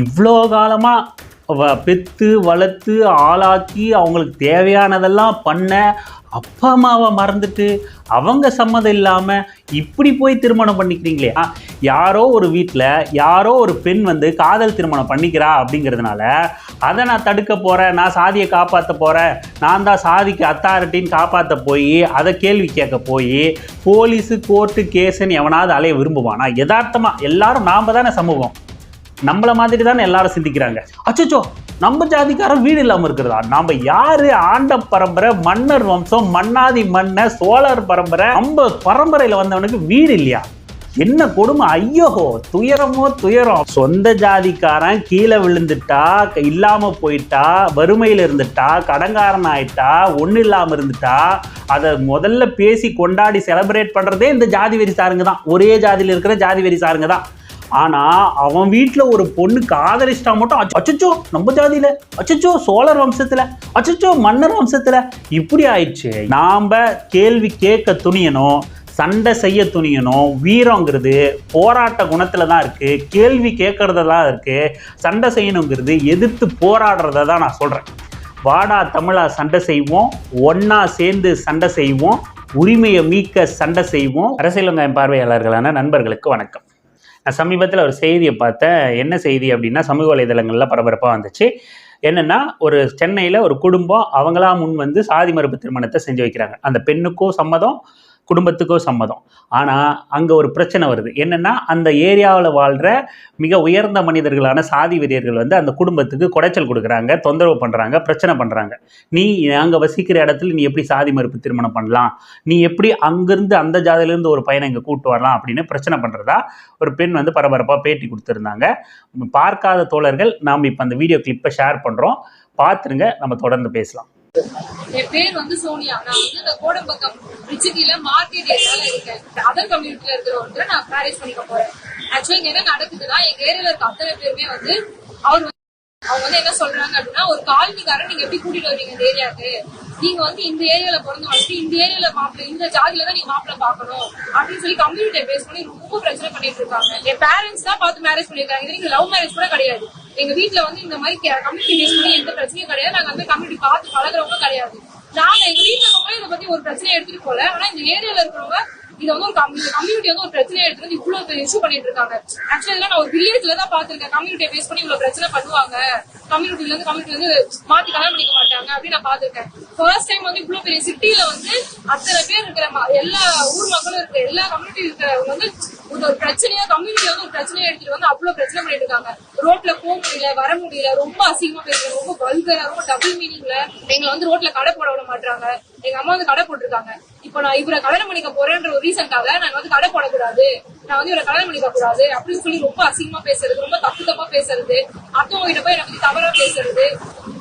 இவ்வளோ காலமாக வ பெற்று வளர்த்து ஆளாக்கி அவங்களுக்கு தேவையானதெல்லாம் பண்ண அப்பா அம்மாவை மறந்துட்டு அவங்க சம்மதம் இல்லாமல் இப்படி போய் திருமணம் பண்ணிக்கிறீங்களே. யாரோ ஒரு வீட்டில் யாரோ ஒரு பெண் வந்து காதல் திருமணம் பண்ணிக்கிறா அப்படிங்கிறதுனால அதை நான் தடுக்க போகிறேன் நான் சாதியை காப்பாற்ற போகிறேன் நான் தான் சாதிக்கு அத்தாரிட்டின்னு காப்பாற்ற போய் அதை கேள்வி கேட்க போய் போலீஸு கோர்ட்டு கேஸுன்னு எவனாவது அலைய விரும்புவானா? யதார்த்தமாக எல்லாரும் நாம் தானே சமூகம். நம்மளை மாதிரி தானே எல்லாரும் சிந்திக்கிறாங்க. அச்சச்சோ நம்ம ஜாதிக்காரன் வீடு இல்லாமல் இருக்கிறதா? நாம யாரு ஆண்ட பரம்பரை மன்னர் வம்சம் மன்னாதி மன்ன சோழர் பரம்பரை நம்ம பரம்பரையில் வந்தவனுக்கு வீடு இல்லையா? என்ன கொடுமை? ஐயோ துயரமோ துயரம். சொந்த ஜாதிக்காரன் கீழே விழுந்துட்டா க- இல்லாம போயிட்டா வறுமையில் இருந்துட்டா கடங்காரன் ஆயிட்டா ஒன்றும் இல்லாமல் இருந்துட்டா அதை முதல்ல பேசி கொண்டாடி செலிப்ரேட் பண்ணுறதே இந்த ஜாதி வெறி சாருங்க தான். ஒரே ஜாதியில் இருக்கிற ஜாதி வெறி சாருங்க தான். ஆனா அவன் வீட்டில் ஒரு பொண்ணு காதலிச்சிட்டா மட்டும் அச்சச்சோ நம்ம ஜாதியில அச்சச்சோ சோழர் வம்சத்துல அச்சச்சோ மன்னர் வம்சத்துல. இப்படி ஆயிடுச்சு. நாம கேள்வி கேட்க துணியணும் சண்டை செய்ய துணியணும். வீரங்கிறது போராட்ட குணத்துல தான் இருக்கு. கேள்வி கேட்கறத தான் இருக்கு. சண்டை செய்யணுங்கிறது எதிர்த்து போராடுறத தான் நான் சொல்றேன். வாடா தமிழா சண்டை செய்வோம். ஒன்றா சேர்ந்து சண்டை செய்வோம். உரிமையை மீட்க சண்டை செய்வோம். அரசியல் வெங்காயம் பார்வையாளர்களான நண்பர்களுக்கு வணக்கம். நான் சமீபத்தில் ஒரு செய்தியை பார்த்தேன். என்ன செய்தி அப்படின்னா சமூக வலைதளங்களில் பரபரப்பாக வந்துச்சு. என்னென்னா ஒரு சென்னையில் ஒரு குடும்பம் அவங்களா முன் வந்து சாதி மறுப்பு திருமணத்தை செஞ்சு வைக்கிறாங்க. அந்த பெண்ணுக்கும் சம்மதம் குடும்பத்துக்கோ சம்மதம். ஆனால் அங்கே ஒரு பிரச்சனை வருது. என்னென்னா அந்த ஏரியாவில் வாழ்கிற மிக உயர்ந்த மனிதர்களான சாதி வெறியர்கள் வந்து அந்த குடும்பத்துக்கு குடைச்சல் கொடுக்குறாங்க தொந்தரவு பண்ணுறாங்க பிரச்சனை பண்ணுறாங்க நீ அங்கே வசிக்கிற இடத்துல நீ எப்படி சாதி மறுப்பு திருமணம் பண்ணலாம்? நீ எப்படி அங்கேருந்து அந்த ஜாதியிலேருந்து ஒரு பையனை இங்கே கூட்டு வரலாம் அப்படின்னு பிரச்சனை பண்ணுறதா ஒரு பெண் வந்து பரபரப்பாக பேட்டி கொடுத்துருந்தாங்க. பார்க்காத தோழர்கள் நாம் இப்போ அந்த வீடியோ கிளிப்பை ஷேர் பண்ணுறோம் பார்த்துருங்க நம்ம தொடர்ந்து பேசலாம். என் பேர் வந்து சோனியா. நான் வந்து இந்த கோடம்பக்கம் ரிச்சிட்டில மார்க்கெட் ஏரியால இருக்கேன். அதர் கம்யூனிட்டில இருக்கிற ஒருத்தர் நான் மேரேஜ் பண்ணிக்க போறேன். ஆக்சுவலி இங்க என்ன நடக்குதுன்னா எங்க ஏரியால இருக்க அத்தனை பேருமே வந்து அவர் வந்து அவங்க வந்து என்ன சொல்றாங்க அப்படின்னா ஒரு காலனிக்காரன் நீங்க எப்படி கூட்டிட்டு வருவீங்க இந்த ஏரியாவுக்கு நீங்க வந்து இந்த ஏரியால பிறந்து வளர்த்து இந்த ஏரியால மாப்பிள்ள இந்த ஜாதியில தான் நீங்க மாப்பிள்ள பாக்கணும் அப்படின்னு சொல்லி கம்யூனிட்டியை பேஸ் பண்ணி ரொம்ப பிரச்சனை பண்ணிட்டு இருக்காங்க. என் பேரண்ட்ஸ் தான் பார்த்து மேரேஜ் பண்ணிருக்காங்க இது நீங்க லவ் மேரேஜ் கூட கிடையாது. எங்க வீட்டுல வந்து இந்த மாதிரி கம்யூனிட்டி பேஸ் பண்ணி எந்த பிரச்சனையும் கிடையாது. நாங்க வந்து கம்யூனிட்டி பார்த்து பழகுறவங்க கிடையாது. நாங்க எங்க வீட்டுல இருக்கவங்க இதை பத்தி ஒரு பிரச்சனையை எடுத்துட்டு போல. ஆனா இந்த ஏரியால இருக்கிறவங்க இது வந்து ஒரு கம்யூனிட்டி வந்து ஒரு பிரச்சனையை எடுத்து வந்து இவ்வளவு பெரிய இஷ்யூ பண்ணிட்டு இருக்காங்க. ஆக்சுவலா இதெல்லாம் நான் ஒரு வில்லேஜ்ல தான் பாத்திருக்கேன் கம்யூனிட்டியை பேஸ் பண்ணி இவ்வளவு பிரச்சனை பண்ணுவாங்க. கம்யூனிட்டில இருந்து கம்யூனிட்டி வந்து மாத்தி கல்யாணம் பண்ணிக்க மாட்டாங்க அப்படின்னு நான் பாத்திருக்கேன் ஃபர்ஸ்ட் டைம் வந்து இவ்வளவு பெரிய சிட்டில வந்து அத்தனை பேர் இருக்கிற ம- எல்லா ஊர் மக்களும் இருக்கிற எல்லா கம்யூனிட்டி இருக்கிறவங்க வந்து ஒரு ஒரு பிரச்சனையா கம்யூனிட்டி வந்து ஒரு பிரச்சனையா எடுத்துட்டு வந்து அவ்வளவு பிரச்சனை பண்ணிட்டு இருக்காங்க. ரோட்ல போக முடியல வர முடியல ரொம்ப அசிங்கமா பேசுறாங்க ரொம்ப வல்கரா ரொம்ப டபுள் மீனிங்ல எங்களை வந்து ரோட்ல கடை போட விட மாட்டாங்க எங்க அம்மா வந்து கடை போட்டிருக்காங்க. இப்போ நான் இவரை கல்யாணம் பண்ணிக்க போறேன்ற ஒரு ரீசன்காக நான் வந்து கடை போடக்கூடாது. நான் வந்து இவரை கல்யாணம் பண்ணிக்க கூடாது அப்படின்னு சொல்லி ரொம்ப அசிங்கமா பேசுறது ரொம்ப தப்பு தப்பா பேசுறது அடுத்தவங்க கிட்ட போய் எனக்கு தவறா பேசுறது.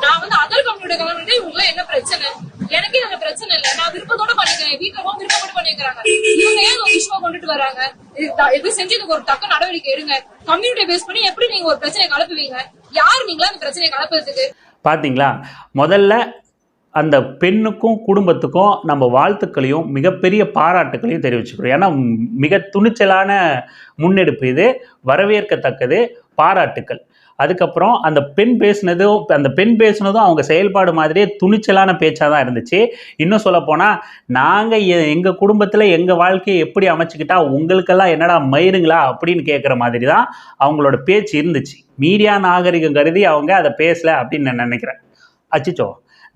நான் வந்து அதர் கம்பெனியோட கல்யாணம் இவங்க என்ன பிரச்சனை? எனக்கே அந்த பிரச்சனை இல்ல. நான் விருப்பத்தோட பண்ணிக்கிறேன். வீட்டுல விருப்பப்பட்டு பண்ணிக்கிறாங்க. இவங்க ஏன் ஒரு விஷயமா கொண்டுட்டு வராங்க? இது செஞ்சு இதுக்கு ஒரு தக்க நடவடிக்கை எடுங்க. கம்யூனிட்டி பேஸ் பண்ணி எப்படி நீங்க ஒரு பிரச்சனையை கலப்புவீங்க? யார் நீங்களா அந்த பிரச்சனையை கலப்புறதுக்கு? பாத்தீங்களா? முதல்ல அந்த பெண்ணுக்கும் குடும்பத்துக்கும் நம்ம வாழ்த்துக்களையும் மிகப்பெரிய பாராட்டுக்களையும் தெரிவிச்சுக்கிறோம். ஏன்னா மிக துணிச்சலான முன்னெடுப்பு இது. வரவேற்கத்தக்கது. பாராட்டுக்கள். அதுக்கப்புறம் அந்த பெண் பேசினதும் அந்த பெண் பேசுனதும் அவங்க செயல்பாடு மாதிரியே துணிச்சலான பேச்சாக தான் இருந்துச்சு. இன்னும் சொல்லப்போனால் நாங்கள் எங்கள் குடும்பத்தில் எங்கள் வாழ்க்கையை எப்படி அமைச்சுக்கிட்டா உங்களுக்கெல்லாம் என்னடா மயிருங்களா அப்படின்னு கேட்குற மாதிரி தான் அவங்களோட பேச்சு இருந்துச்சு. மீடியா நாகரிகம் கருதி அவங்க அதை பேசலை அப்படின்னு நான் நினைக்கிறேன். அச்சிச்சோ.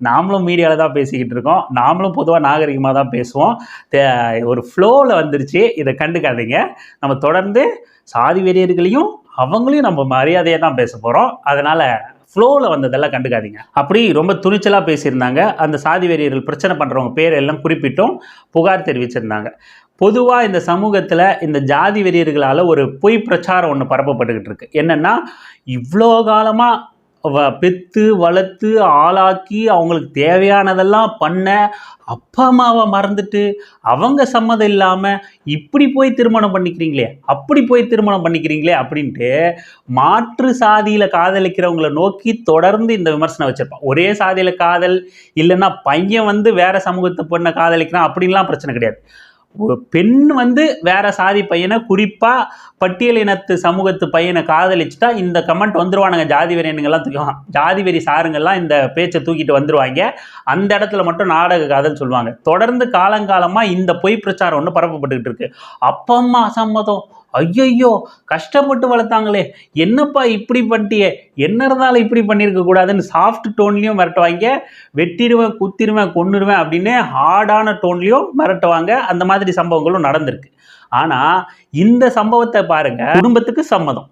நாமளும் மீடியாவில் தான் பேசிக்கிட்டு இருக்கோம். நாமளும் பொதுவாக நாகரிகமாக தான் பேசுவோம். தே- ஒரு ஃப்ளோவில் வந்துருச்சு. இதை கண்டுக்காதீங்க. நம்ம தொடர்ந்து சாதி வெறியர்களையும் அவங்களையும் நம்ம மரியாதையாக தான் பேச போகிறோம் அதனால் ஃப்ளோவில் வந்ததெல்லாம் கண்டுக்காதீங்க. அப்படி ரொம்ப துணிச்சலாக பேசியிருந்தாங்க. அந்த சாதி வெறியர்கள் பிரச்சனை பண்ணுறவங்க பேர் எல்லாம் குறிப்பிட்டும் புகார் தெரிவிச்சிருந்தாங்க. பொதுவாக இந்த சமூகத்தில் இந்த ஜாதி வெறியர்களால் ஒரு பொய் பிரச்சாரம் ஒன்று பரப்பப்பட்டுக்கிட்டு இருக்கு. என்னென்னா இவ்வளோ காலமாக பெற்று வளர்த்து ஆளாக்கி அவங்களுக்கு தேவையானதெல்லாம் பண்ண அப்பா அம்மாவை மறந்துட்டு அவங்க சம்மதம் இல்லாமல் இப்படி போய் திருமணம் பண்ணிக்கிறீங்களே அப்படி போய் திருமணம் பண்ணிக்கிறீங்களே அப்படின்ட்டு மாற்று சாதியில் காதலிக்கிறவங்கள நோக்கி தொடர்ந்து இந்த விமர்சனம் வச்சுருப்பான். ஒரே சாதியில் காதல் இல்லைன்னா பையன் வந்து வேற சமூகத்தை பொண்ணை காதலிக்கிறான் அப்படின்லாம் பிரச்சனை கிடையாது. ஒரு பெண் வந்து வேற சாதி பையனை குறிப்பாக பட்டியலினத்து சமூகத்து பையனை காதலிச்சுட்டா இந்த கமெண்ட் வந்துருவானுங்க. ஜாதி வெறியனுங்கெல்லாம் தூக்கி ஜாதி வெறி சாருங்கெல்லாம் இந்த பேச்சை தூக்கிட்டு வந்துருவாங்க. அந்த இடத்துல மட்டும் நாடக காதல் சொல்லுவாங்க. தொடர்ந்து காலங்காலமாக இந்த பொய் பிரச்சாரம் ஒன்று பரப்பப்பட்டுக்கிட்டு இருக்கு. அப்பம்மா அம்மா ஐயையோ கஷ்டப்பட்டு வளர்த்தாங்களே. என்னப்பா இப்படி பண்ணிட்டியே? என்ன இருந்தாலும் இப்படி பண்ணியிருக்க கூடாதுன்னு சாஃப்ட் டோன்லேயும் மிரட்டுவாங்க. வெட்டிடுவேன் குத்திடுவேன் கொன்னுடுவேன் அப்படின்னு ஹார்டான டோன்லேயும் மிரட்டுவாங்க. அந்த மாதிரி சம்பவங்களும் நடந்திருக்கு. ஆனால் இந்த சம்பவத்தை பாருங்க. குடும்பத்துக்கு சம்மதம்.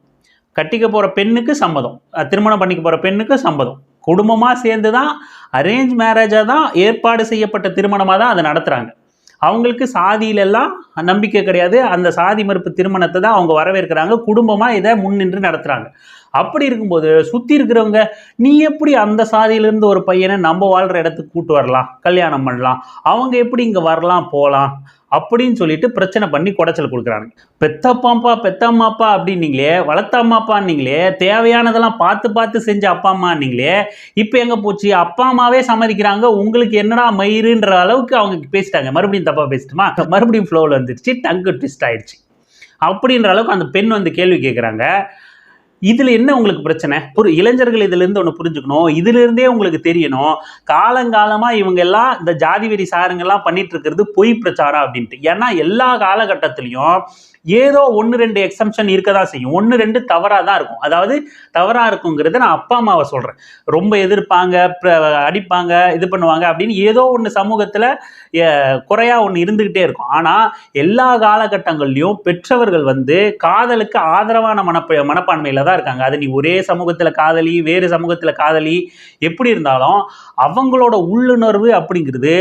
கட்டிக்க போகிற பெண்ணுக்கு சம்மதம். திருமணம் பண்ணிக்க போகிற பெண்ணுக்கு சம்மதம். குடும்பமாக சேர்ந்து தான் அரேஞ்ச் மேரேஜாக தான் ஏற்பாடு செய்யப்பட்ட திருமணமாக தான் அதை நடத்துகிறாங்க அவங்களுக்கு சாதியிலெல்லாம் நம்பிக்கை கிடையாது. அந்த சாதி மறுப்பு திருமணத்தை தான் அவங்க வரவேற்கிறாங்க. குடும்பமாக இதை முன்னின்று நடத்துகிறாங்க அப்படி இருக்கும்போது சுற்றி இருக்கிறவங்க நீ எப்படி அந்த சாதியிலேருந்து ஒரு பையனை நம்ம வாழ்கிற இடத்துக்கு கூட்டு வரலாம்? கல்யாணம் பண்ணலாம்? அவங்க எப்படி இங்கே வரலாம்? போகலாம் அப்படின்னு சொல்லிட்டு பிரச்சனை பண்ணி குடைச்சல் கொடுக்குறாங்க பெத்தப்பாப்பா பெத்தம்மாப்பா அப்படின்னீங்களே வளர்த்தம்மாப்பான்னீங்களே தேவையானதெல்லாம் பார்த்து பார்த்து செஞ்ச அப்பா அம்மான்னீங்களே இப்போ எங்கே போச்சு? அப்பா அம்மாவே சம்மதிக்கிறாங்க உங்களுக்கு என்னடா மயிருன்ற அளவுக்கு அவங்க பேசிட்டாங்க. மறுபடியும் தப்பாக பேசிட்டுமா? மறுபடியும் ஃப்ளோவில் வந்துருச்சு டங்கு ட்விஸ்ட் ஆயிடுச்சு. அப்படின்ற அளவுக்கு அந்த பெண் வந்து கேள்வி கேட்குறாங்க இதில் என்ன உங்களுக்கு பிரச்சனை? ஒரு இளைஞர்கள் இதிலிருந்து ஒன்று புரிஞ்சுக்கணும். இதிலிருந்தே உங்களுக்கு தெரியணும். காலங்காலமாக இவங்க எல்லாம் இந்த ஜாதி வெறி சாருங்கெல்லாம் பண்ணிட்டு இருக்கிறது பொய் பிரச்சாரம் அப்படின்ட்டு. ஏன்னா எல்லா காலகட்டத்திலையும் ஏதோ ஒன்று ரெண்டு எக்ஸம்ஷன் இருக்க தான் செய்யும். ஒன்று ரெண்டு தவறாக தான் இருக்கும். அதாவது தவறாக இருக்குங்கிறத நான் அப்பா அம்மாவை சொல்கிறேன் ரொம்ப எதிர்ப்பாங்க அடிப்பாங்க இது பண்ணுவாங்க அப்படின்னு ஏதோ ஒன்று சமூகத்தில் குறையா ஒன்று இருந்துக்கிட்டே இருக்கும். ஆனால் எல்லா காலகட்டங்கள்லையும் பெற்றவர்கள் வந்து காதலுக்கு ஆதரவான மனப்ப மனப்பான்மையில் தான் இருக்காங்க. அது நீ ஒரே சமூகத்தில் காதலி வேறு சமூகத்தில் காதலி எப்படி இருந்தாலும் அவங்களோட உள்ளுணர்வு அப்படிங்கிறது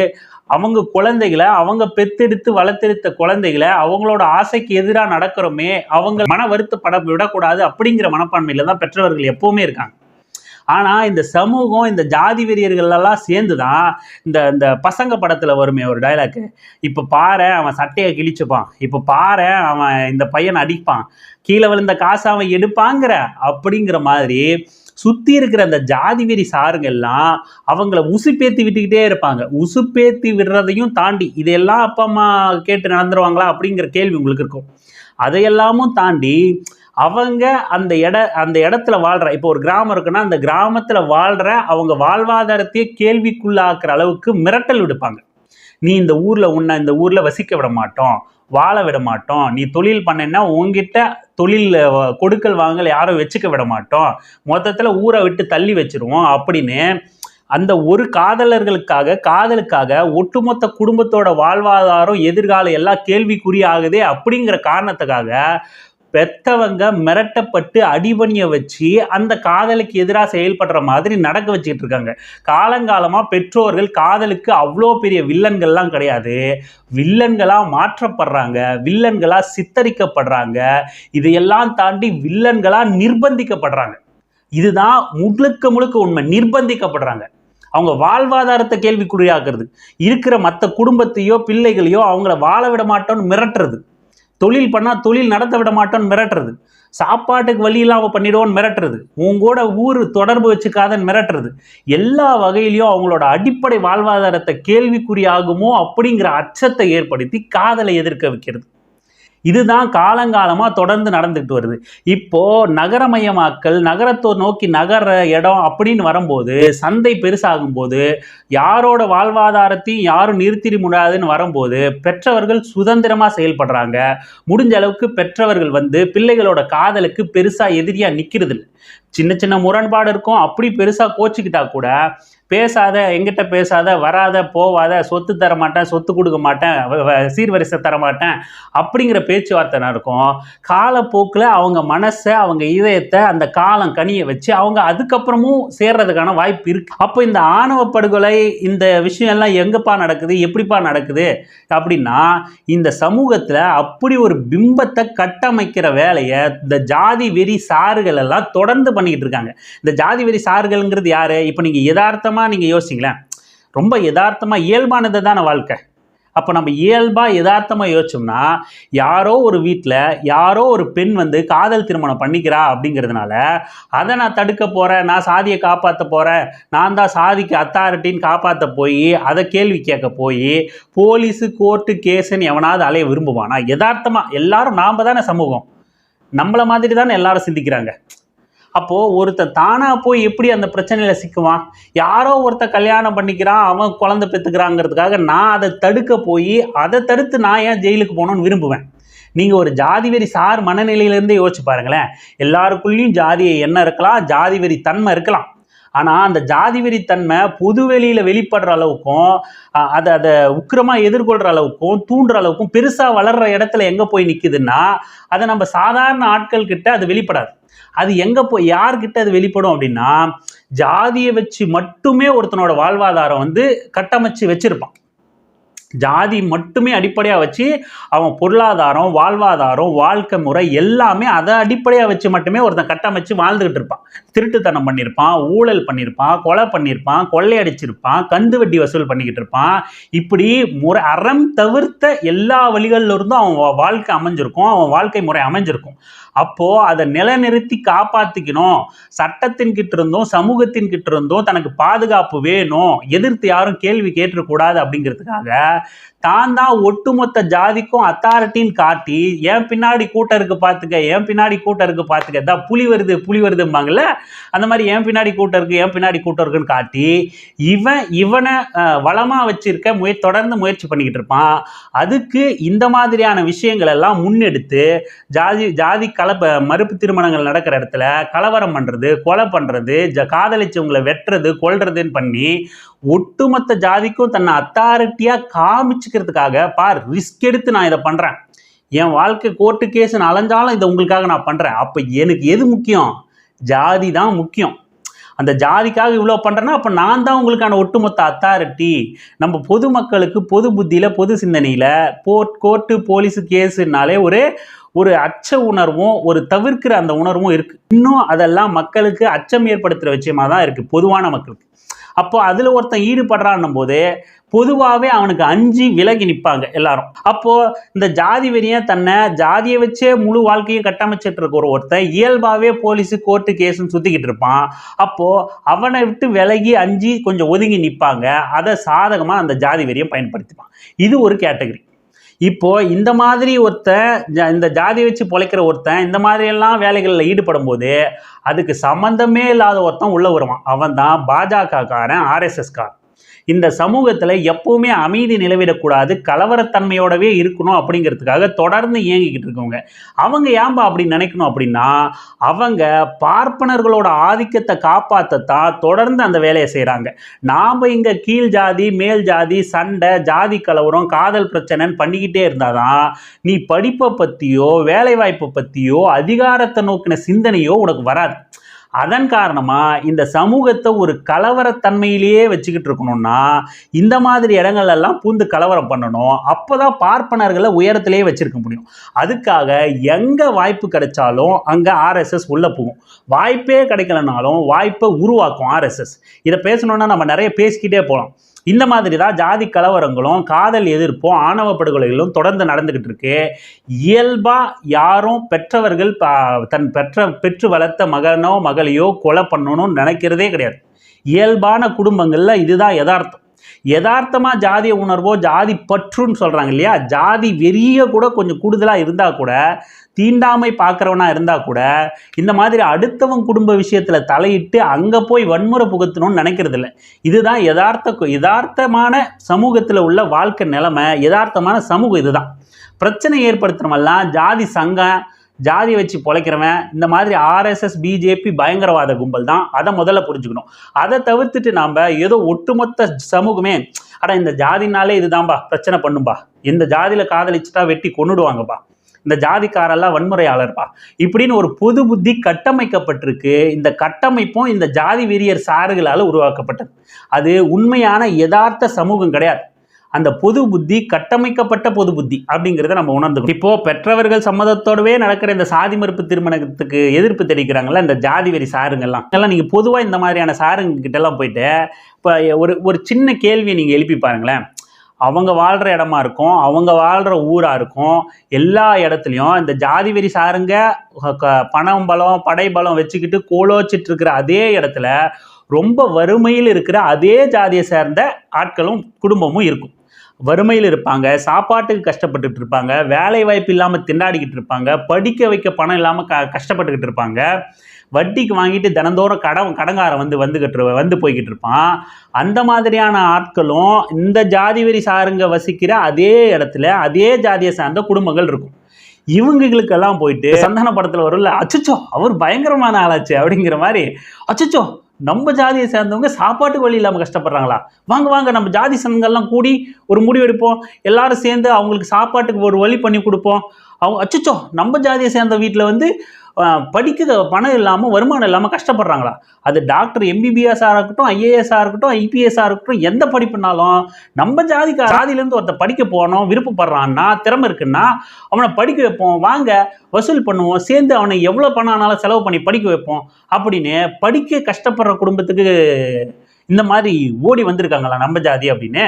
அவங்க குழந்தைகளை அவங்க பெத்தெடுத்து வளர்த்தெடுத்த குழந்தைகளை அவங்களோட ஆசைக்கு எதிராக நடக்கிறோமே அவங்க மன வருத்தப்பட விடக்கூடாது அப்படிங்கிற மனப்பான்மையில தான் பெற்றவர்கள் எப்பவுமே இருக்காங்க. ஆனால் இந்த சமூகம் இந்த ஜாதி வெறியர்கள் எல்லாம் சேர்ந்து தான் இந்த இந்த பசங்க படத்தில் வருமே ஒரு டைலாக்கு இப்போ பாரு அவன் சட்டையை கிழிச்சுப்பான். இப்போ பாரு அவன் இந்த பையன் அடிப்பான். கீழே விழுந்த காசை அவன் எடுப்பாங்கிற அப்படிங்கிற மாதிரி சுற்றி இருக்கிற அந்த ஜாதி வெறி சாருங்க எல்லாம் அவங்கள உசுப்பேத்தி விட்டுக்கிட்டே இருப்பாங்க. உசுப்பேத்தி விடுறதையும் தாண்டி இதையெல்லாம் அப்பா அம்மா கேட்டு நடந்துருவாங்களா அப்படிங்கிற கேள்வி உங்களுக்கு இருக்கும். அதையெல்லாமும் தாண்டி அவங்க அந்த இட அந்த இடத்துல வாழ்ற இப்போ ஒரு கிராமம் இருக்குன்னா அந்த கிராமத்துல வாழ்ற அவங்க வாழ்வாதாரத்தையே கேள்விக்குள்ளாக்குற அளவுக்கு மிரட்டல் விடுப்பாங்க. நீ இந்த ஊர்ல உன்னை இந்த ஊர்ல வசிக்க விட மாட்டோம். வாழ விட மாட்டோம். நீ தொழில் பண்ணேன்னா உங்ககிட்ட தொழில் கொடுக்கல் வாங்கல் யாரும் வச்சுக்க விட மாட்டோம். மொத்தத்தில் ஊரை விட்டு தள்ளி வச்சிருவோம் அப்படின்னு அந்த ஒரு காதலர்களுக்காக காதலுக்காக ஒட்டுமொத்த குடும்பத்தோட வாழ்வாதாரம் எதிர்காலம் எல்லாம் கேள்விக்குறி ஆகுதே அப்படிங்கிற காரணத்துக்காக பெத்தவங்க மிரட்டப்பட்டு அடிபணிய வச்சு அந்த காதலுக்கு எதிராக செயல்படுற மாதிரி நடக்க வச்சுக்கிட்டு இருக்காங்க. காலங்காலமாக பெற்றோர்கள் காதலுக்கு அவ்வளோ பெரிய வில்லன்கள்லாம் கிடையாது. வில்லன்களாக மாற்றப்படுறாங்க வில்லன்களாக சித்தரிக்கப்படுறாங்க. இதையெல்லாம் தாண்டி வில்லன்களாக நிர்பந்திக்கப்படுறாங்க. இதுதான் முழுக்க முழுக்க உண்மை. நிர்பந்திக்கப்படுறாங்க. அவங்க வாழ்வாதாரத்தை கேள்விக்குறியாக்குறது. இருக்கிற மற்ற குடும்பத்தையோ பிள்ளைகளையோ அவங்கள வாழ விட மாட்டோம்னு மிரட்டுறது. தொழில் பண்ணால் தொழில் நடத்த விட மாட்டோன்னு மிரட்டுறது. சாப்பாட்டுக்கு வழி இல்லாமல் பண்ணிடுவோன்னு மிரட்டுறது. உங்கூட ஊர் தொடர்பு வச்சுக்காதன்னு மிரட்டுறது. எல்லா வகையிலையும் அவங்களோட அடிப்படை வாழ்வாதாரத்தை கேள்விக்குறியாகுமோ அப்படிங்கிற அச்சத்தை ஏற்படுத்தி காதலை எதிர்க்க வைக்கிறது. இதுதான் காலங்காலமாக தொடர்ந்து நடந்துட்டு வருது. இப்போது நகரமயமாக்கல் நகரத்தை நோக்கி நகர இடம் அப்படின்னு வரும்போது சந்தை பெருசாகும் போது யாரோட வாழ்வாதாரத்தையும் யாரும் நிறுத்திட முடியாதுன்னு வரும்போது பெற்றவர்கள் சுதந்திரமாக செயல்படுறாங்க. முடிஞ்ச அளவுக்கு பெற்றவர்கள் வந்து பிள்ளைகளோட காதலுக்கு பெருசாக எதிரியாக நிற்கிறது சின்ன சின்ன முரண்பாடு இருக்கும். அப்படி பெருசாக கோச்சிக்கிட்டா கூட பேசாத எங்கிட்ட பேசாத வராத போவாத சொத்து தர மாட்டேன் சொத்து கொடுக்க மாட்டேன் சீர்வரிசை தர மாட்டேன் அப்படிங்கிற பேச்சுவார்த்தை நடக்கும். காலப்போக்கில் அவங்க மனசை அவங்க இதயத்தை அந்த காலம் கனியை வச்சு அவங்க அதுக்கப்புறமும் சேர்றதுக்கான வாய்ப்பு இருக்கு. அப்போ இந்த ஆணவ படுகொலை இந்த விஷயம் எல்லாம் எங்கப்பா நடக்குது எப்படிப்பா நடக்குது அப்படின்னா இந்த சமூகத்தில் அப்படி ஒரு பிம்பத்தை கட்டமைக்கிற வேலையை இந்த ஜாதி வெறி சாறுகள் எல்லாம் தொடர்ந்து பண்ணிக்கிட்டு இருக்காங்க. இந்த ஜாதி வெறி சாறுகள்ங்கிறது யாரு? இப்போ நீங்கள் யதார்த்தமாக நீங்கள் யோசிங்களேன் ரொம்ப யதார்த்தமாக இயல்பானது தானே வாழ்க்கை. அப்போ நம்ம இயல்பாக யதார்த்தமாக யோசிச்சோம்னா யாரோ ஒரு வீட்டில் யாரோ ஒரு பெண் வந்து காதல் திருமணம் பண்ணிக்கிறா அப்படிங்கிறதுனால அதை நான் தடுக்க போகிறேன் நான் சாதியை காப்பாற்ற போகிறேன் நான் தான் சாதிக்கு அத்தாரிட்டின்னு காப்பாற்ற போய் அதை கேள்வி கேட்க போய் போலீஸு கோர்ட்டு கேஸுன்னு எவனாவது அலைய விரும்புவானா? யதார்த்தமாக எல்லாரும் நாம் தானே சமூகம். நம்மளை மாதிரி தானே எல்லாரும் சிந்திக்கிறாங்க. அப்போது ஒருத்தன் தானாக போய் எப்படி அந்த பிரச்சனையில் சிக்குவான்? யாரோ ஒருத்தன் கல்யாணம் பண்ணிக்கிறான் அவன் குழந்தை பெற்றுக்கிறாங்கிறதுக்காக நான் அதை தடுக்க போய் அதை தடுத்து நான் ஏன் ஜெயிலுக்கு போகணும்னு விரும்புவேன்? நீங்கள் ஒரு ஜாதி வெறி சார் மனநிலையிலேருந்தே யோசிச்சு பாருங்களேன். எல்லாருக்குள்ளேயும் ஜாதியை என்ன இருக்கலாம் ஜாதி வெறி தன்மை இருக்கலாம். ஆனால் அந்த ஜாதி வெறி தன்மை பொதுவெளியில் வெளிப்படுற அளவுக்கும் அதை அதை உக்கிரமாக எதிர்கொள்கிற அளவுக்கும் தூண்டுற அளவுக்கும் பெருசாக வளர்கிற இடத்துல எங்கே போய் நிற்குதுன்னா அதை நம்ம சாதாரண ஆட்கள் கிட்ட அது வெளிப்படாது. அது எங்கே போய் யார்கிட்ட அது வெளிப்படும் அப்படின்னா ஜாதியை வச்சு மட்டுமே ஒருத்தனோட வாழ்வாதாரம் வந்து கட்டமைச்சு வச்சுருப்பான். ஜாதி மட்டுமே அடிப்படையாக வச்சு அவன் பொருளாதாரம் வாழ்வாதாரம் வாழ்க்கை முறை எல்லாமே அதை அடிப்படையாக வச்சு மட்டுமே ஒருத்தன் கட்டமைச்சு வாழ்ந்துக்கிட்டு இருப்பான். திருட்டுத்தனம் பண்ணியிருப்பான் ஊழல் பண்ணியிருப்பான் கொலை பண்ணியிருப்பான் கொள்ளையடிச்சிருப்பான் கந்து வட்டி வசூல் பண்ணிக்கிட்டு இருப்பான். இப்படி முறை அறம் தவிர்த்த எல்லா வழிகளிலிருந்தும் அவன் வா- வாழ்க்கை அமைஞ்சிருக்கும் அவன் வாழ்க்கை முறை அமைஞ்சிருக்கும். அப்போது அதை நிலைநிறுத்தி காப்பாற்றிக்கணும் சட்டத்தின் கிட்ட இருந்தும் சமூகத்தின் கிட்ட இருந்தும் தனக்கு பாதுகாப்பு வேணும். எதிர்த்து யாரும் கேள்வி கேட்டுக்கூடாது அப்படிங்கிறதுக்காக தான் தான் ஒட்டுமொத்த ஜாதிக்கும் அத்தாரிட்டின்னு காட்டி என் பின்னாடி கூட்டம் இருக்கு பார்த்துக்க என் பின்னாடி கூட்டம் இருக்கு பார்த்துக்க தான் புலி வருது புலி வருதும்பாங்கல்ல? அந்த மாதிரி என் பின்னாடி கூட்டம் இருக்கு ஏன் பின்னாடி கூட்டம் இருக்குன்னு காட்டி இவன் இவனை வளமாக வச்சிருக்க முய தொடர்ந்து முயற்சி பண்ணிக்கிட்டு இருப்பான். அதுக்கு இந்த மாதிரியான விஷயங்கள் எல்லாம் முன்னெடுத்து ஜாதி ஜாதி கலப்ப மறுப்பு திருமணங்கள் நடக்கிற இடத்துல கலவரம் பண்ணுறது கொலை பண்ணுறது ஜ காதலிச்சவங்களை வெட்டுறது கொல்றதுன்னு பண்ணி ஒட்டுமொத்த ஜாதிக்கும் தன்னை அத்தாரிட்டியாக காமிச்சுக்கிறதுக்காக பார் ரிஸ்க் எடுத்து நான் இதை பண்ணுறேன் என் வாழ்க்கை கோர்ட்டு கேஸ்னு அலைஞ்சாலும் இதை உங்களுக்காக நான் பண்ணுறேன் அப்போ எனக்கு எது முக்கியம்? ஜாதி தான் முக்கியம். அந்த ஜாதிக்காக இவ்வளோ பண்ணுறேன்னா அப்போ நான் தான் உங்களுக்கான ஒட்டுமொத்த அத்தாரிட்டி நம்ம பொதுமக்களுக்கு பொது புத்தியில் பொது சிந்தனையில் போர்ட் கோர்ட்டு போலீஸு கேஸுனாலே ஒரு ஒரு அச்ச உணர்வும் ஒரு தவிர்க்கிற அந்த உணர்வும் இருக்குது இன்னும் அதெல்லாம் மக்களுக்கு அச்சம் ஏற்படுத்துகிற விஷயமா தான் இருக்குது பொதுவான மக்களுக்கு. அப்போ அதில் ஒருத்தன் ஈடுபடுறான்னும் போது பொதுவாகவே அவனுக்கு அஞ்சு விலகி நிற்பாங்க எல்லாரும். அப்போ இந்த ஜாதி வெறியன் தன்னை ஜாதியை வச்சே முழு வாழ்க்கையும் கட்டமைச்சிட்டு இருக்க ஒரு ஒருத்தன் இயல்பாகவே போலீஸு கோர்ட்டு கேஸுன்னு சுற்றிக்கிட்டு இருப்பான். அப்போது அவனை விட்டு விலகி அஞ்சு கொஞ்சம் ஒதுங்கி நிற்பாங்க அதை சாதகமாக அந்த ஜாதி வெறியை பயன்படுத்திப்பான். இது ஒரு கேட்டகரி. இப்போ இந்த மாதிரி ஒருத்தன் இந்த ஜாதியை வச்சு பொழைக்கிற ஒருத்தன் இந்த மாதிரியெல்லாம் வேலைகளில் ஈடுபடும் போது அதுக்கு சம்மந்தமே இல்லாத ஒருத்தன் உள்ளே வருவான். அவன் தான் பாஜக காரன். இந்த சமூகத்தில் எப்பவுமே அமைதி நிலவிடக்கூடாது கலவரத்தன்மையோடவே இருக்கணும் அப்படிங்கிறதுக்காக தொடர்ந்து இயங்கிக்கிட்டு இருக்கவங்க. அவங்க ஏன்பா அப்படி நினைக்கணும் அப்படின்னா அவங்க பார்ப்பனர்களோட ஆதிக்கத்தை காப்பாற்றத்தான் தொடர்ந்து அந்த வேலையை செய்கிறாங்க நாம் இங்கே கீழ் ஜாதி மேல் ஜாதி சண்டை ஜாதி கலவரம் காதல் பிரச்சனைன்னு பண்ணிக்கிட்டே இருந்தால் தான் நீ படிப்பை பற்றியோ வேலைவாய்ப்பை பற்றியோ அதிகாரத்தை நோக்கின சிந்தனையோ உனக்கு வராது. அதன் காரணமாக இந்த சமூகத்தை ஒரு கலவரத்தன்மையிலேயே வச்சுக்கிட்டு இருக்கணும்னா இந்த மாதிரி இடங்கள்லாம் பூந்து கலவரம் பண்ணணும். அப்போ தான் பார்ப்பனர்களை உயரத்திலேயே வச்சுருக்க முடியும். அதுக்காக எங்கே வாய்ப்பு கிடைச்சாலும் அங்கே ஆர்எஸ்எஸ் உள்ளே போகும். வாய்ப்பே கிடைக்கலனாலும் வாய்ப்பை உருவாக்கும் ஆர்எஸ்எஸ். இதை பேசணுன்னா நம்ம நிறைய பேசிக்கிட்டே போகலாம். இந்த மாதிரி தான் ஜாதி கலவரங்களும் காதல் எதிர்ப்பும் ஆணவ படுகொலைகளும் தொடர்ந்து நடந்துக்கிட்டு இருக்கு. இயல்பாக யாரும் பெற்றவர்கள் தன் பெற்ற பெற்று வளர்த்த மகனோ மகளையோ கொலை பண்ணணும்னு நினைக்கிறதே கிடையாது. இயல்பான குடும்பங்களில் இதுதான் யதார்த்தம். யதார்த்தமாக ஜாதிய உணர்வோ ஜாதி பற்றுன்னு சொல்கிறாங்க இல்லையா? ஜாதி வெறிய கூட கொஞ்சம் கூடுதலாக இருந்தால் கூட தீண்டாமை பார்க்குறவனா இருந்தால் கூட இந்த மாதிரி அடுத்தவன் குடும்ப விஷயத்தில் தலையிட்டு அங்கே போய் வன்முறை புகுத்தணும்னு நினைக்கிறது இல்லை இதுதான் யதார்த்த யதார்த்தமான சமூகத்தில் உள்ள வாழ்க்கை நிலைமை யதார்த்தமான சமூகம் இதுதான். பிரச்சனை ஏற்படுத்துறவெல்லாம் ஜாதி சங்கம் ஜாதி வச்சு பொழைக்கிறவன் இந்த மாதிரி ஆர்எஸ்எஸ் பிஜேபி பயங்கரவாத கும்பல் தான். அதை முதல்ல புரிஞ்சுக்கணும். அதை தவிர்த்துட்டு நாம் ஏதோ ஒட்டுமொத்த சமூகமே ஆனால் இந்த ஜாதினாலே இதுதான்பா பிரச்சனை பண்ணும்பா. இந்த ஜாதியில் காதலிச்சுட்டா வெட்டி கொன்னுடுவாங்கப்பா. இந்த ஜாதிக்காரெல்லாம் வன்முறையாளர்ப்பா. இப்படின்னு ஒரு பொது புத்தி கட்டமைக்கப்பட்டிருக்கு. இந்த கட்டமைப்பும் இந்த ஜாதி வெறியர் சாறுகளால் உருவாக்கப்பட்டது. அது உண்மையான யதார்த்த சமூகம் கிடையாது. அந்த பொது புத்தி கட்டமைக்கப்பட்ட பொது புத்தி அப்படிங்கிறத நம்ம உணர்ந்துக்கணும். இப்போ பெற்றவர்கள் சம்மதத்தோடவே நடக்கிற இந்த சாதி மறுப்பு திருமணத்துக்கு எதிர்ப்பு தெரிவிக்கிறாங்கல்ல இந்த ஜாதி வெறி சாருங்கெல்லாம். எல்லாம் நீங்கள் பொதுவாக இந்த மாதிரியான சாருங்க கிட்டலாம் போயிட்டு இப்போ ஒரு ஒரு சின்ன கேள்வியை நீங்கள் எழுப்பி பாருங்களேன். அவங்க வாழ்கிற இடமா இருக்கும் அவங்க வாழ்கிற ஊராக இருக்கும் எல்லா இடத்துலையும் இந்த ஜாதி வெறி சாருங்க க- பணம் பலம் படை பலம் வச்சுக்கிட்டு கோலோச்சிட்டு இருக்கிற அதே இடத்துல ரொம்ப வறுமையில் இருக்கிற அதே ஜாதியை சேர்ந்த ஆட்களும் குடும்பமும் இருக்கும். வறுமையில் இருப்பாங்க சாப்பாட்டுக்கு கஷ்டப்பட்டுட்டு இருப்பாங்க வேலை வாய்ப்பு இல்லாமல் திண்டாடிக்கிட்டு இருப்பாங்க படிக்க வைக்க பணம் இல்லாமல் க கஷ்டப்பட்டுக்கிட்டு இருப்பாங்க. வட்டிக்கு வாங்கிட்டு தினந்தோறும் கடன் கடங்காரன் வந்து வந்துகிட்டு வந்து போய்கிட்டு இருப்பான். அந்த மாதிரியான ஆட்களும் இந்த ஜாதி வெறி சாருங்க வசிக்கிற அதே இடத்துல அதே ஜாதியை சார்ந்த குடும்பங்கள் இருக்கும். இவங்களுக்கெல்லாம் போயிட்டு சந்தான படத்தில் வரும்ல அச்சச்சோ அவர் பயங்கரமான ஆளாச்சு அப்படிங்கிற மாதிரி அச்சச்சோ நம்ம ஜாதியை சேர்ந்தவங்க சாப்பாட்டுக்கு வழி இல்லாமல் கஷ்டப்படுறாங்களா? வாங்க வாங்க நம்ம ஜாதி சங்கங்கள்லாம் கூடி ஒரு முடிவெடுப்போம். எல்லாரும் சேர்ந்து அவங்களுக்கு சாப்பாட்டுக்கு ஒரு வழி பண்ணி கொடுப்போம். அவங்க அச்சச்சோ நம்ம ஜாதியை சேர்ந்த வீட்டில் வந்து படிக்க பணம் இல்லாமல் வருமானம் இல்லாமல் கஷ்டப்படுறாங்களா? அது டாக்டர் எம்பிபிஎஸ்ஸாக இருக்கட்டும் ஐஏஎஸ்ஸாக இருக்கட்டும் ஐபிஎஸ்ஸாக இருக்கட்டும் எந்த படிப்புனாலும் நம்ம ஜாதிக்கு ஜாதியிலேருந்து ஒருத்தர் படிக்க போகணும் விருப்பப்படுறான்னா திறமை இருக்குன்னா அவனை படிக்க வைப்போம் வாங்க வசூல் பண்ணுவோம் சேர்ந்து அவனை எவ்வளோ பணம் ஆனாலும் செலவு பண்ணி படிக்க வைப்போம் அப்படின்னு படிக்க கஷ்டப்படுற குடும்பத்துக்கு இந்த மாதிரி ஓடி வந்திருக்காங்களா நம்ம ஜாதி அப்படின்னு?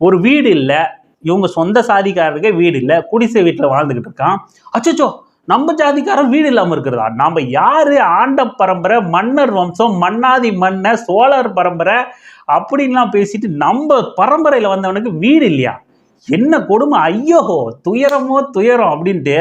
ஒரு வீடு இல்லை இவங்க சொந்த சாதிக்காரருக்கே வீடு இல்லை குடிசை வீட்டில் வாழ்ந்துக்கிட்டு இருக்கான். அச்சோச்சோ நம்ம ஜாதிக்காரன் வீடு இல்லாமல் இருக்கிறதா? நாம் யார் ஆண்ட பரம்பரை மன்னர் வம்சம் மன்னாதி மன்ன சோழர் பரம்பரை அப்படின்லாம் பேசிட்டு நம்ம பரம்பரையில் வந்தவனுக்கு வீடு இல்லையா? என்ன கொடுமை? ஐயோ துயரமோ துயரம் அப்படின்ட்டு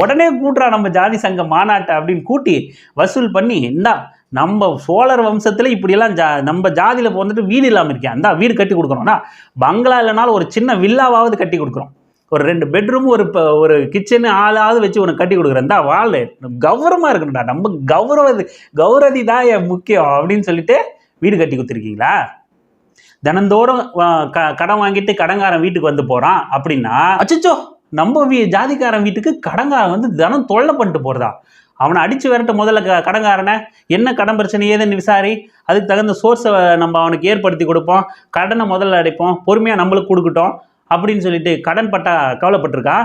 உடனே கூட்டுறா நம்ம ஜாதி சங்க மாநாட்டை அப்படின்னு கூட்டி வசூல் பண்ணி இந்தா நம்ம சோழர் வம்சத்தில் இப்படியெல்லாம் ஜா நம்ம ஜாதியில் வந்துட்டு வீடு இல்லாமல் இருக்கேன் அந்த வீடு கட்டி கொடுக்கணும்னா பங்களா இல்லைனாலும் ஒரு சின்ன வில்லாவாவது கட்டி கொடுக்குறோம் ஒரு ரெண்டு பெட்ரூம் ஒரு இப்போ ஒரு கிச்சனு ஆளாவது வச்சு உனக்கு கட்டி கொடுக்குறேன். இந்தா வாழ் கௌரவமாக இருக்கணும்டா. நம்ம கௌரவ கௌரதி தான் என் முக்கியம் அப்படின்னு சொல்லிட்டு வீடு கட்டி கொடுத்துருக்கீங்களா? தினந்தோறும் க- கடன் வாங்கிட்டு கடன்காரன் வீட்டுக்கு வந்து போகிறான் அப்படின்னா அச்சோ நம்ம வீ ஜாதிக்காரன் வீட்டுக்கு கடங்காரன் வந்து தினம் தொல்லை பண்ணிட்டு போகிறதா அவனை அடித்து விரட்ட முதல்ல க கடங்காரனை என்ன கடன் பிரச்சனை ஏதுன்னு விசாரி. அதுக்கு தகுந்த சோர்ஸை நம்ம அவனுக்கு ஏற்படுத்தி கொடுப்போம். கடனை முதல்ல அடைப்போம். பொறுமையாக நம்மளுக்கு கொடுக்கட்டும் அப்படின்னு சொல்லிட்டு கடன் பட்டா கவலைப்பட்டிருக்கா?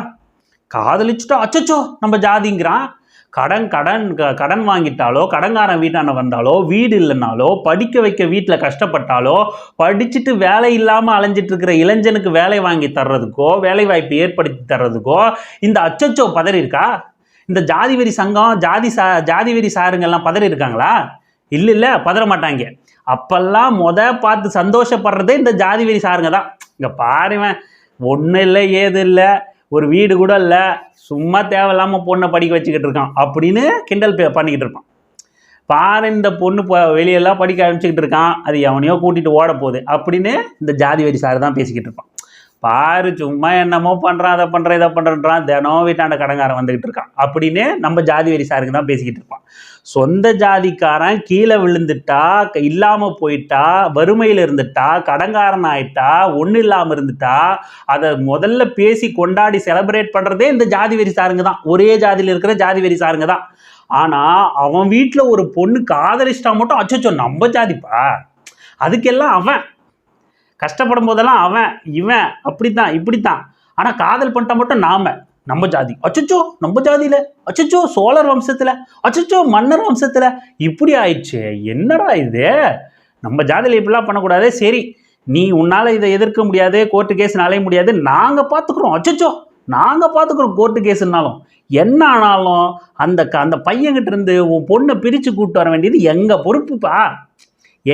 காதலிச்சுட்டா அச்சச்சோ நம்ம ஜாதிங்கிறான். கடன் கடன் க- கடன் வாங்கிட்டாலோ கடன்காரன் வீட்டான வந்தாலோ வீடு இல்லைனாலோ படிக்க வைக்க வீட்டில் கஷ்டப்பட்டாலோ படிச்சுட்டு வேலை இல்லாமல் அலைஞ்சிட்டு இருக்கிற இளைஞனுக்கு வேலை வாங்கி தர்றதுக்கோ வேலை வாய்ப்பு ஏற்படுத்தி தர்றதுக்கோ இந்த அச்சச்சோ பதறி இருக்கா? இந்த ஜாதி வெறி சங்கம் ஜாதி சா ஜாதி வெறி சாருங்கெல்லாம் பதறி இருக்காங்களா இல்லை இல்லை பதற மாட்டாங்க அப்பெல்லாம் முத பார்த்து சந்தோஷப்படுறதே இந்த ஜாதி வெறி சாருங்க தான். இங்கே பாருவேன் ஒன்றும் இல்லை ஏது இல்லை ஒரு வீடு கூட இல்லை சும்மா தேவையில்லாமல் பொண்ணை படிக்க வச்சுக்கிட்டு இருக்கான் அப்படின்னு கிண்டல் பண்ணிக்கிட்டு இருப்பான். பாரு இந்த பொண்ணு இப்போ வெளியெல்லாம் படிக்க ஆரம்பிச்சுக்கிட்டு இருக்கான் அது எவனையோ கூட்டிகிட்டு ஓட போகுது அப்படின்னு இந்த ஜாதி வெறி சார் தான் பேசிக்கிட்டு இருப்பான். பாரு சும்மா என்னமோ பண்ணுறான் அதை பண்ணுறேன் இதை பண்ணுறேன்றான் தினம் வீட்டாண்ட கடங்காரன் வந்துக்கிட்டு இருக்கான். அப்படின்னு நம்ம ஜாதி வெறி சாருக்கு தான் பேசிக்கிட்டு இருப்பான். சொந்த ஜாதிக்காரன் கீழே விழுந்துட்டா க- போயிட்டா வறுமையில் இருந்துட்டா கடங்காரன் ஆயிட்டா ஒன்றும் இல்லாமல் இருந்துட்டா அதை முதல்ல பேசி கொண்டாடி செலப்ரேட் பண்ணுறதே இந்த ஜாதி வெறி சாருங்க தான். ஒரே ஜாதியில் இருக்கிற ஜாதி வெறி சாருங்க தான். ஆனால் அவன் வீட்டில் ஒரு பொண்ணு காதலிச்சிட்டா மட்டும் அச்சோ நம்ம ஜாதிப்பா? அதுக்கெல்லாம் அவன் கஷ்டப்படும் போதெல்லாம் அவன் இவன் அப்படித்தான் இப்படித்தான். ஆனால் காதல் பண்ணிட்டா மட்டும் நாம நம்ம ஜாதி. அச்சச்சோ நம்ம ஜாதியில. அச்சச்சோ சோழர் வம்சத்துல. அச்சச்சோ மன்னர் வம்சத்துல. இப்படி ஆயிடுச்சு என்னடா இது? நம்ம ஜாதியில் இப்படிலாம் பண்ணக்கூடாது சரி. நீ உன்னால இதை எதிர்க்க முடியாது கோர்ட்டு கேஸ் அலைய முடியாது. நாங்க பார்த்துக்குறோம் அச்சச்சோ நாங்க பார்த்துக்குறோம் கோர்ட்டு கேஸ்னாலும் என்ன ஆனாலும் அந்த க- அந்த பையன்கிட்ட இருந்து உன் பொண்ணை பிரிச்சு கூப்பிட்டு வர வேண்டியது எங்க பொறுப்புப்பா?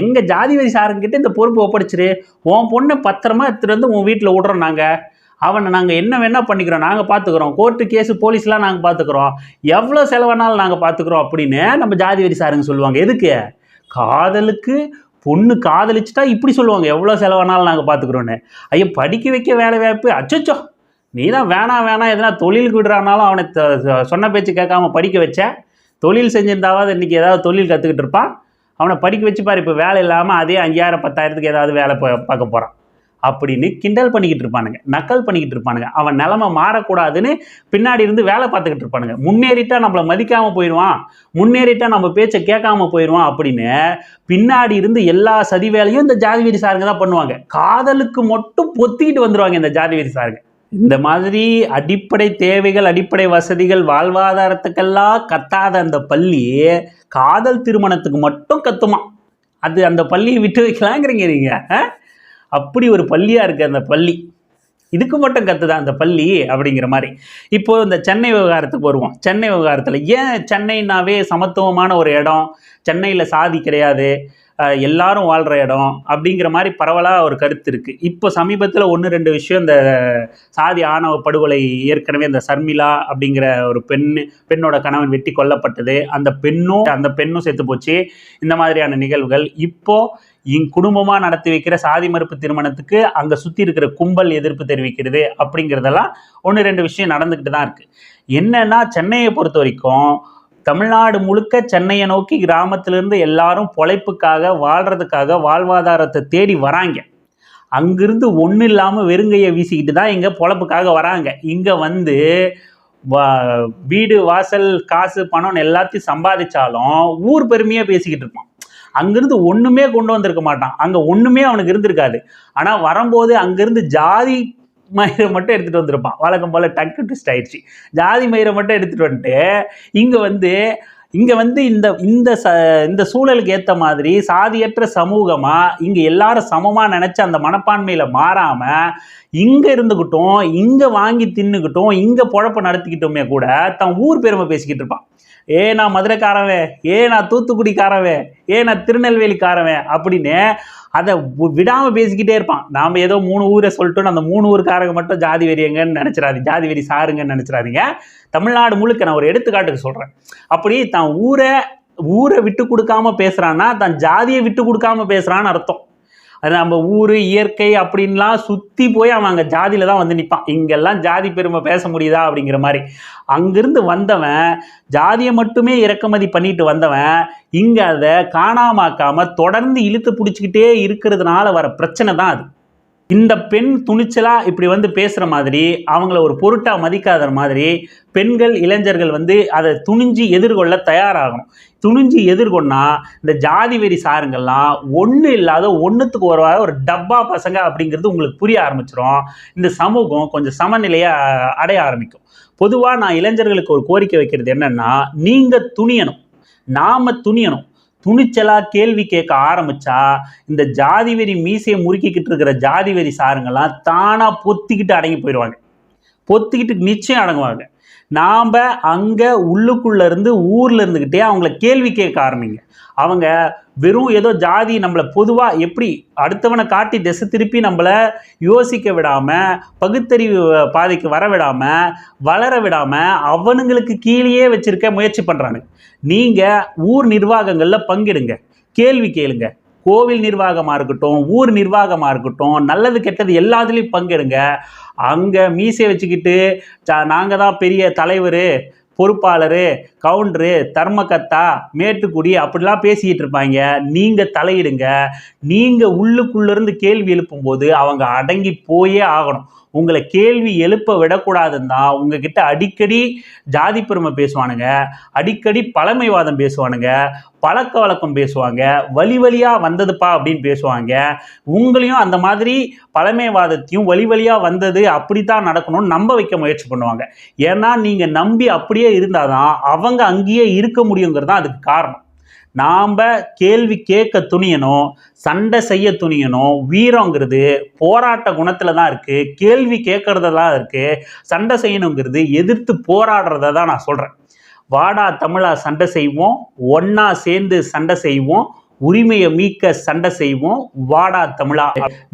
எங்கள் ஜாதிபதி சாருங்கிட்ட இந்த பொறுப்பு ஒப்படைச்சிரு. உன் பொண்ணை பத்திரமா எடுத்துகிட்டு வந்து உன் வீட்டில் விடுறோம் நாங்கள் அவனை நாங்கள் என்ன வேணால் பண்ணிக்கிறோம் நாங்கள் பார்த்துக்குறோம் கோர்ட்டு கேஸு போலீஸ்லாம் நாங்கள் பார்த்துக்குறோம் எவ்வளோ செலவானாலும் நாங்கள் பார்த்துக்குறோம் அப்படின்னு நம்ம ஜாதிபதி சாருங்க சொல்லுவாங்க. எதுக்கு? காதலுக்கு பொண்ணு காதலிச்சுட்டா இப்படி சொல்லுவாங்க. எவ்வளோ செலவானாலும் நாங்கள் பார்த்துக்குறோன்னு ஐயோ படிக்க வைக்க வேலை வாய்ப்பு. அச்சச்சோ. நீ தான் வேணாம் வேணாம் எதனா தொழிலுக்கு விடுறானாலும் அவனை சொன்ன பேச்சு கேட்காம படிக்க வச்ச. தொழில் செஞ்சிருந்தாவது இன்றைக்கி ஏதாவது தொழில் கற்றுக்கிட்டு இருப்பான். அவனை படிக்க வச்சுப்பார் இப்போ வேலை இல்லாமல் அதே அஞ்சாயிரம் பத்தாயிரத்துக்கு ஏதாவது வேலை பார்க்க போகிறான் அப்படின்னு கிண்டல் பண்ணிக்கிட்டு இருப்பானுங்க. நக்கல் பண்ணிக்கிட்டு இருப்பானுங்க. அவன் நிலமை மாறக்கூடாதுன்னு பின்னாடி இருந்து வேலை பார்த்துக்கிட்டு இருப்பானுங்க. முன்னேறிட்டா நம்மளை மதிக்காமல் போயிடுவான். முன்னேறிட்டா நம்ம பேச்சை கேட்காம போயிடுவான் அப்படின்னு பின்னாடி இருந்து எல்லா சதி வேலையும் இந்த ஜாதி சாருங்க தான் பண்ணுவாங்க. காதலுக்கு மட்டும் பொத்திக்கிட்டு வந்துடுவாங்க இந்த ஜாதி சாருங்க. இந்த மாதிரி அடிப்படை தேவைகள் அடிப்படை வசதிகள் வாழ்வாதாரத்துக்கெல்லாம் கத்தாத அந்த பள்ளி காதல் திருமணத்துக்கு மட்டும் கத்துமா? அது அந்த பள்ளியை விட்டு வைக்கலாங்கிறீங்க நீங்க ஆ? அப்படி ஒரு பள்ளியாக இருக்குது அந்த பள்ளி. இதுக்கு மட்டும் கத்துதா அந்த பள்ளி அப்படிங்கிற மாதிரி. இப்போ இந்த சென்னை விவகாரத்துக்கு வருவோம். சென்னை விவகாரத்தில் ஏன் சென்னைனாவே சமத்துவமான ஒரு இடம்? சென்னையில் சாதி கிடையாது. எல்லாரும் வாழ்கிற இடம் அப்படிங்கிற மாதிரி பரவலாக ஒரு கருத்து இருக்குது இப்போ சமீபத்தில் ஒன்று ரெண்டு விஷயம் இந்த சாதி ஆணவ படுகொலை ஏற்கனவே இந்த சர்மிளா அப்படிங்கிற ஒரு பெண் பெண்ணோட கணவன் வெட்டி கொல்லப்பட்டது. அந்த பெண்ணும் அந்த பெண்ணும் செத்து போச்சு. இந்த மாதிரியான நிகழ்வுகள் இப்போது இங் குடும்பமாக நடத்தி வைக்கிற சாதி மறுப்பு திருமணத்துக்கு அங்கே சுற்றி இருக்கிற கும்பல் எதிர்ப்பு தெரிவிக்கிறது அப்படிங்கிறதெல்லாம் ஒன்று ரெண்டு விஷயம் நடந்துக்கிட்டு தான் இருக்குது என்னன்னா சென்னையை பொறுத்த வரைக்கும் தமிழ்நாடு முழுக்க சென்னையை நோக்கி கிராமத்திலிருந்து எல்லாரும் பொழைப்புக்காக வாழ்கிறதுக்காக வாழ்வாதாரத்தை தேடி வராங்க. அங்கிருந்து ஒன்றும் இல்லாமல் வெறுங்கையை வீசிக்கிட்டு தான் இங்கே பொழப்புக்காக வராங்க. இங்கே வந்து வீடு வாசல் காசு பணம் எல்லாத்தையும் சம்பாதிச்சாலும் ஊர் பெருமையாக பேசிக்கிட்டு இருப்பான். அங்கிருந்து ஒன்றுமே கொண்டு வந்திருக்க மாட்டான். அங்கே ஒன்றுமே அவனுக்கு இருந்திருக்காது. ஆனால் வரும்போது அங்கிருந்து ஜாதி மயிரை மட்டும் எடுத்துகிட்டு வந்திருப்பான். வழக்கம் போல் டக்கு ட்விஸ்ட் ஆயிடுச்சு. ஜாதி மயிரை மட்டும் எடுத்துகிட்டு வந்துட்டு இங்கே வந்து இங்கே வந்து இந்த இந்த ச இந்த சூழலுக்கு ஏற்ற மாதிரி சாதியற்ற சமூகமாக இங்கே எல்லாரும் சமமாக நினச்ச அந்த மனப்பான்மையில் மாறாமல் இங்கே இருந்துக்கிட்டும் இங்கே வாங்கி தின்னுக்கிட்டும் இங்கே பொழப்ப நடத்திக்கிட்டோமே கூட தன் ஊர் பெருமை பேசிக்கிட்டு இருப்பான். ஏ நான் மதுரைக்காரவே ஏ நான் தூத்துக்குடிக்காரவே ஏன் நான் திருநெல்வேலிக்காரவன் அப்படின்னு அதை விடாமல் பேசிக்கிட்டே இருப்பான். நாம் ஏதோ மூணு ஊரை சொல்லிட்டோன்னு அந்த மூணு ஊருக்காரங்க மட்டும் ஜாதி வெறியங்கன்னு நினச்சிடாதீங்க ஜாதி வெறி சாருங்கன்னு நினச்சிடாதீங்க தமிழ்நாடு முழுக்க நான் ஒரு எடுத்துக்காட்டுக்கு சொல்கிறேன் அப்படி தான் ஊரை ஊரை விட்டு கொடுக்காம பேசுகிறான்னா தான் ஜாதியை விட்டு கொடுக்காம பேசுகிறான்னு அர்த்தம். அது நம்ம ஊர் இயற்கை அப்படின்லாம் சுற்றி போய் அவன் அங்கே ஜாதியில் தான் வந்து நிற்பான் இங்கெல்லாம் ஜாதி பெருமை பேச முடியுதா அப்படிங்கிற மாதிரி. அங்கிருந்து வந்தவன் ஜாதியை மட்டுமே இறக்குமதி பண்ணிட்டு வந்தவன் இங்கே அதை காணாமாக்காமல் தொடர்ந்து இழுத்து பிடிச்சிக்கிட்டே இருக்கிறதுனால வர பிரச்சனை தான் அது. இந்த பெண் துணிச்சலாக இப்படி வந்து பேசுகிற மாதிரி அவங்கள ஒரு பொருட்டாக மதிக்காத மாதிரி பெண்கள் இளைஞர்கள் வந்து அதை துணிஞ்சு எதிர்கொள்ள தயாராகணும். துணிஞ்சு எதிர்கொண்டா இந்த ஜாதி வெறி சாருங்கள்லாம் ஒன்று இல்லாத ஒன்றுத்துக்கு ஒரு ஒரு டப்பா பசங்க அப்படிங்கிறது உங்களுக்கு புரிய ஆரம்பிச்சிடும் இந்த சமூகம் கொஞ்சம் சமநிலையை அடைய ஆரம்பிக்கும். பொதுவாக நான் இளைஞர்களுக்கு ஒரு கோரிக்கை வைக்கிறது என்னென்னா நீங்கள் துணியணும். நாம துணியணும். துணிச்சலா கேள்வி கேட்க ஆரம்பிச்சா இந்த ஜாதி வெறி மீசையை முறுக்கிக்கிட்டு இருக்கிற ஜாதி வெறி சாருங்கெல்லாம் தானா பொத்திக்கிட்டு அடங்கி போயிடுவாங்க. பொத்திக்கிட்டு நிச்சயம் அடங்குவாங்க. நாம் அங்கே உள்ளுக்குள்ளேருந்து ஊரில் இருந்துக்கிட்டே அவங்கள கேள்வி கேட்க ஆரம்பிங்க. அவங்க வெறும் ஏதோ ஜாதி நம்மளை பொதுவாக எப்படி அடுத்தவனை காட்டி திசை திருப்பி நம்மளை யோசிக்க விடாமல் பகுத்தறிவு பாதைக்கு வர விடாமல் வளர விடாமல் அவனுங்களுக்கு கீழேயே வச்சுருக்க முயற்சி பண்ணுறானுங்க நீங்கள் ஊர் நிர்வாகங்களில் பங்கிடுங்க. கேள்வி கேளுங்க. கோவில் நிர்வாகமாக இருக்கட்டும் ஊர் நிர்வாகமாக இருக்கட்டும் நல்லது கெட்டது எல்லாத்துலேயும் பங்கெடுங்க. அங்கே மீசை வச்சுக்கிட்டு நாங்கள் தான் பெரிய தலைவர். பொறுப்பாளர் கவுண்டரு தர்மகத்தா மேட்டுக்குடி அப்படிலாம் பேசிக்கிட்டு இருப்பாங்க. நீங்கள் தலையிடுங்க. நீங்கள் உள்ளுக்குள்ளேருந்து கேள்வி எழுப்பும்போது அவங்க அடங்கி போயே ஆகணும். உங்களை கேள்வி எழுப்ப விடக்கூடாதுன்னு தான் உங்ககிட்ட அடிக்கடி ஜாதி பெருமை பேசுவானுங்க அடிக்கடி பழமைவாதம் பேசுவானுங்க பழக்க வழக்கம் பேசுவாங்க வழி வழியாக வந்ததுப்பா அப்படின்னு பேசுவாங்க. உங்களையும் அந்த மாதிரி பழமைவாதத்தையும் வழி வழியாக வந்தது அப்படி தான் நடக்கணும்னு நம்ப வைக்க முயற்சி பண்ணுவாங்க. ஏன்னா நீங்கள் நம்பி அப்படியே இருந்தால் தான் அவங்க அங்கேயே இருக்க முடியுங்கிறது தான் அதுக்கு காரணம். நாம் கேள்வி கேட்க துணியணும் சண்டை செய்ய துணியணும் வீரங்கிறது போராட்ட குணத்தில் தான் இருக்குது கேள்வி கேட்குறதெல்லாம் தான் இருக்குது சண்டை செய்யணுங்கிறது எதிர்த்து போராடுறத தான் நான் சொல்கிறேன் வாடா தமிழா சண்டை செய்வோம் ஒன்றா சேர்ந்து சண்டை செய்வோம் உரிமையை மீட்க சண்டை செய்வோம் வாடா தமிழா.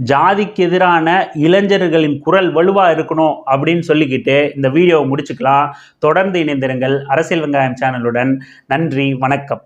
ஜாதிக்கு எதிரான இளைஞர்களின் குரல் வலுவாக இருக்கணும் அப்படின்னு சொல்லிக்கிட்டு இந்த வீடியோவை முடிச்சுக்கலாம். தொடர்ந்து இணைந்திருங்கள் அரசியல் வெங்காயம் சேனலுடன். நன்றி வணக்கம்.